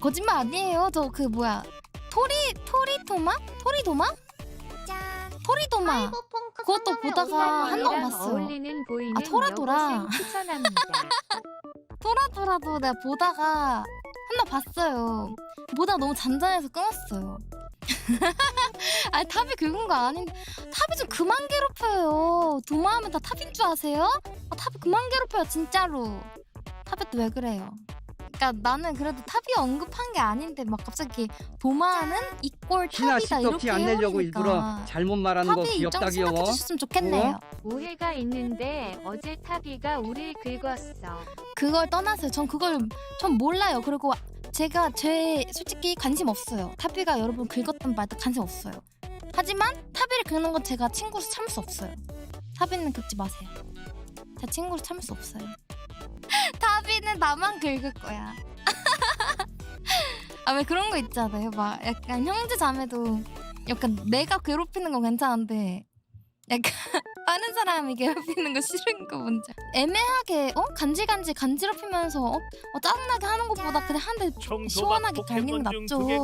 거짓말 아니에요. 저 그 뭐야 토리 토리토마 토리도마 짠. 토리도마 그것도 보다가 한 번 봤어요. 어울리는 보이는 아, 토라토라. 여고생 추천합니다. 토라토라도 내가 보다가 한 번 봤어요. 보다가 너무 잔잔해서 끊었어요. 아니 탑이 긁은 거 아닌데 탑이 좀 그만 괴롭혀요. 도마하면 다 탑인 줄 아세요? 아, 탑이 그만 괴롭혀요 진짜로. 탑이 또 왜 그래요? 그러니까 나는 그래도 탑이 언급한 게 아닌데 막 갑자기 도마는 이꼴 탑이다 이렇게 십덕티 안 내려고 해오니까 일부러 잘못 말하는 거 탑이 귀엽다 입장 귀여워. 생각해 주셨으면 좋겠네요. 오해가 있는데 어제 타비가 우릴 긁었어. 그걸 떠나서요. 전 그걸 전 몰라요. 그리고 제가 제 솔직히 관심 없어요. 타비가 여러분 긁었던 말도 관심 없어요. 하지만 타비를 긁는 건 제가 친구로 참을 수 없어요. 타비는 긁지 마세요. 제 친구로 참을 수 없어요. 타비는 나만 긁을 거야. 아 왜 그런 거 있잖아요. 막 약간 형제 자매도 약간 내가 괴롭히는 건 괜찮은데 약간 다른 사람이 괴롭히는 거 싫은 거 뭔지 애매하게 어 간질간질 간지럽히면서 어, 어 짜증나게 하는 것보다 그냥 한 대 청소가 시원하게 갈기는 게 포켓몬 중 낫죠. 두개